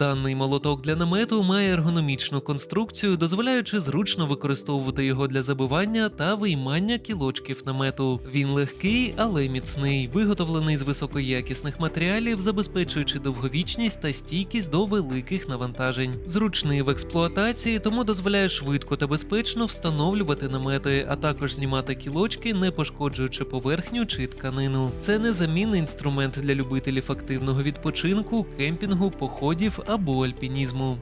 Даний молоток для намету має ергономічну конструкцію, дозволяючи зручно використовувати його для забивання та виймання кілочків намету. Він легкий, але міцний, виготовлений з високоякісних матеріалів, забезпечуючи довговічність та стійкість до великих навантажень. Зручний в експлуатації, тому дозволяє швидко та безпечно встановлювати намети, а також знімати кілочки, не пошкоджуючи поверхню чи тканину. Це незамінний інструмент для любителів активного відпочинку, кемпінгу, походів або альпінізму.